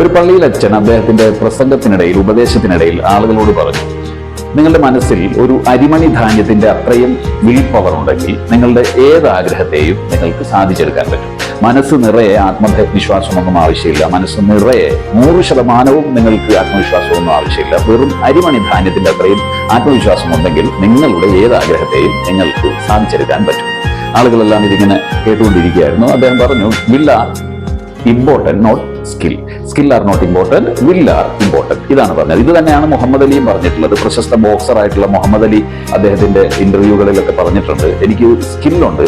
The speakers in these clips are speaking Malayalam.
ഒരു പള്ളിയിൽ അച്ഛൻ അദ്ദേഹത്തിന്റെ പ്രസംഗത്തിനിടയിൽ ഉപദേശത്തിനിടയിൽ ആളുകളോട് പറഞ്ഞു നിങ്ങളുടെ മനസ്സിൽ ഒരു അരിമണി ധാന്യത്തിന്റെ അത്രയും വിൽ പവർ ഉണ്ടെങ്കിൽ നിങ്ങളുടെ ഏത് ആഗ്രഹത്തെയും നിങ്ങൾക്ക് സാധിച്ചെടുക്കാൻ പറ്റും. മനസ്സ് നിറയെ ആത്മവിശ്വാസമൊന്നും ആവശ്യമില്ല. മനസ്സ് നിറയെ നൂറ് ശതമാനവും നിങ്ങൾക്ക് ആത്മവിശ്വാസമൊന്നും ആവശ്യമില്ല. വെറും അരിമണി ധാന്യത്തിന്റെ അത്രയും ആത്മവിശ്വാസം ഉണ്ടെങ്കിൽ നിങ്ങളുടെ ഏത് ആഗ്രഹത്തെയും നിങ്ങൾക്ക് സാധിച്ചെടുക്കാൻ പറ്റും. ആളുകളെല്ലാം ഇതിങ്ങനെ കേട്ടുകൊണ്ടിരിക്കുകയായിരുന്നു. അദ്ദേഹം പറഞ്ഞു will important not skill skill are not important will are important ഇതാണ് പറഞ്ഞത്. ഇത് തന്നെയാണ് മുഹമ്മദ് അലിയും പറഞ്ഞിട്ടുള്ളത്. പ്രശസ്ത ബോക്സർ ആയിട്ടുള്ള മുഹമ്മദ് അലി അദ്ദേഹത്തിന്റെ ഇന്റർവ്യൂകളിലൊക്കെ പറഞ്ഞിട്ടുണ്ട്. എനിക്ക് സ്കില്ലുണ്ട്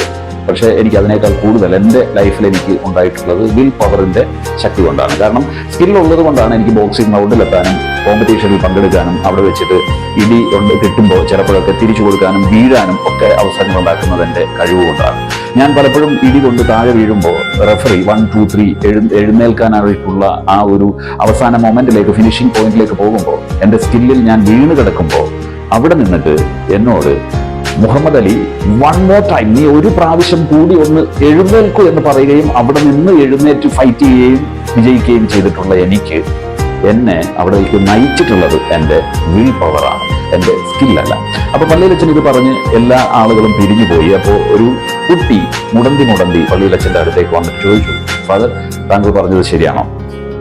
പക്ഷേ എനിക്ക് അതിനേക്കാൾ കൂടുതൽ എന്റെ ലൈഫിൽ എനിക്ക് ഉണ്ടായിട്ടുള്ളത് വിൽ പവറിന്റെ ശക്തി കൊണ്ടാണ്. കാരണം സ്കിൽ ഉള്ളത് കൊണ്ടാണ് എനിക്ക് ബോക്സിംഗ് റൗണ്ടിലെത്താനും കോമ്പറ്റീഷനിൽ പങ്കെടുക്കാനും അവിടെ വെച്ചിട്ട് ഇടി കൊണ്ട് കിട്ടുമ്പോൾ ചിലപ്പോഴൊക്കെ തിരിച്ചു കൊടുക്കാനും വീഴാനും ഒക്കെ അവസരങ്ങൾ ഉണ്ടാക്കുന്നത് എന്റെ കഴിവ് കൊണ്ടാണ്. ഞാൻ പലപ്പോഴും ഇടി കൊണ്ട് താഴെ വീഴുമ്പോൾ റെഫറി വൺ ടു ത്രീ എഴു എഴുന്നേൽക്കാനായിട്ടുള്ള ആ ഒരു അവസാന മൊമെന്റിലേക്ക് ഫിനിഷിംഗ് പോയിന്റിലേക്ക് പോകുമ്പോൾ എന്റെ സ്കില്ലിൽ ഞാൻ വീണ് കിടക്കുമ്പോൾ അവിടെ നിന്നിട്ട് എന്നോട് Muhammad Ali one more time നീ ഒരു പ്രാവശ്യം കൂടി ഒന്ന് എഴുന്നേൽക്കൂ എന്ന് പറയുകയും അവിടെ നിന്ന് എഴുന്നേറ്റ് ഫൈറ്റ് ചെയ്യുകയും വിജയിക്കുകയും ചെയ്തിട്ടുള്ള എനിക്ക് എന്നെ അവിടേക്ക് നയിച്ചിട്ടുള്ളത് എന്റെ വിൽ പവറാണ് എന്റെ സ്കില്ലല്ല അപ്പോൾ പള്ളിയിലച്ഛൻ ഇത് പറഞ്ഞ് എല്ലാ ആളുകളും പിരിഞ്ഞു പോയി അപ്പോൾ ഒരു കുട്ടി മുടന്തി മുടന്തി പള്ളിയിലച്ഛന്റെ അടുത്തേക്ക് വന്നിട്ട് ചോദിച്ചു ഫാദർ താങ്കൾ പറഞ്ഞത് ശരിയാണോ?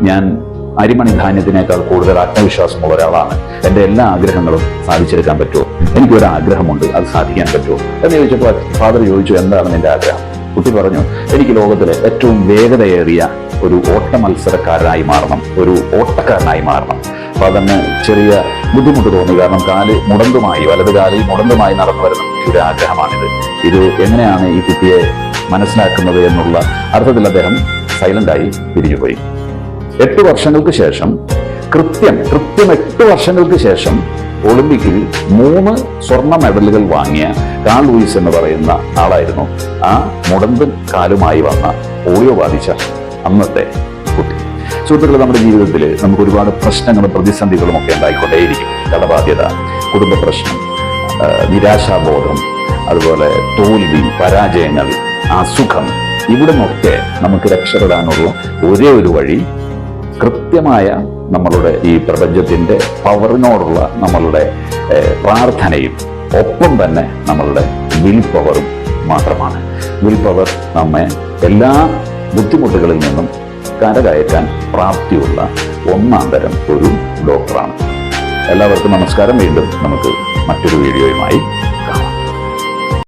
ഞാൻ അരിമണി ധാന്യത്തിനേക്കാൾ കൂടുതൽ ആത്മവിശ്വാസമുള്ള ഒരാളാണ്. എന്റെ എല്ലാ ആഗ്രഹങ്ങളും സാധിച്ചെടുക്കാൻ പറ്റുമോ? എനിക്കൊരു ആഗ്രഹമുണ്ട് അത് സാധിക്കാൻ പറ്റുമോ? എന്ന് ചോദിച്ചപ്പോൾ ഫാദർ ചോദിച്ചു എന്താണ് നിന്റെ ആഗ്രഹം? കുട്ടി പറഞ്ഞു എനിക്ക് ലോകത്തിലെ ഏറ്റവും വേഗതയേറിയ ഒരു ഓട്ട മത്സരക്കാരനായി മാറണം ഒരു ഓട്ടക്കാരനായി മാറണം. അതന്നെ ചെറിയ ബുദ്ധിമുട്ട് തോന്നി കാരണം കാൽ മുടന്തുമായി വലത് കാലിൽ മുടന്തുമായി നടന്നു വരുന്ന കുട്ടിയുടെ ആഗ്രഹമാണിത്. ഇത് എങ്ങനെയാണ് ഈ കുട്ടിയെ മനസ്സിലാക്കുന്നത് എന്നുള്ള അർത്ഥത്തിൽ അദ്ദേഹം സൈലന്റായി പിരിഞ്ഞുപോയി എട്ട് വർഷങ്ങൾക്ക് ശേഷം കൃത്യം കൃത്യം എട്ട് വർഷങ്ങൾക്ക് ശേഷം ഒളിമ്പിക്കിൽ മൂന്ന് സ്വർണ മെഡലുകൾ വാങ്ങിയ കാൾ ലൂയിസ് എന്ന് പറയുന്ന ആളായിരുന്നു. ആ മുടന്തും കാലുമായി വന്ന പോളിയോ ബാധിച്ച അന്നത്തെ കുട്ടി. സുഹൃത്തുക്കളെ നമ്മുടെ ജീവിതത്തിൽ നമുക്ക് ഒരുപാട് പ്രശ്നങ്ങളും പ്രതിസന്ധികളും ഒക്കെ ഉണ്ടായിക്കൊണ്ടേയിരിക്കും. കടബാധ്യത കുടുംബ പ്രശ്നം നിരാശാബോധം അതുപോലെ തോൽവി പരാജയങ്ങൾ അസുഖം ഇവിടെ നിന്നൊക്കെ നമുക്ക് രക്ഷപ്പെടാനുള്ള ഒരേ ഒരു വഴി കൃത്യമായ നമ്മളുടെ ഈ പ്രപഞ്ചത്തിന്റെ പവറിനോടുള്ള നമ്മളുടെ പ്രാർത്ഥനയും ഒപ്പം തന്നെ നമ്മളുടെ വിൽ പവറും മാത്രമാണ്. വിൽ പവർ നമ്മെ എല്ലാ ബുദ്ധിമുട്ടുകളിൽ നിന്നും കരകയറ്റാൻ പ്രാപ്തിയുള്ള ഒന്നാം തരം ഒരു ഡോക്ടറാണ്. എല്ലാവർക്കും നമസ്കാരം. വീണ്ടും നമുക്ക് മറ്റൊരു വീഡിയോയുമായി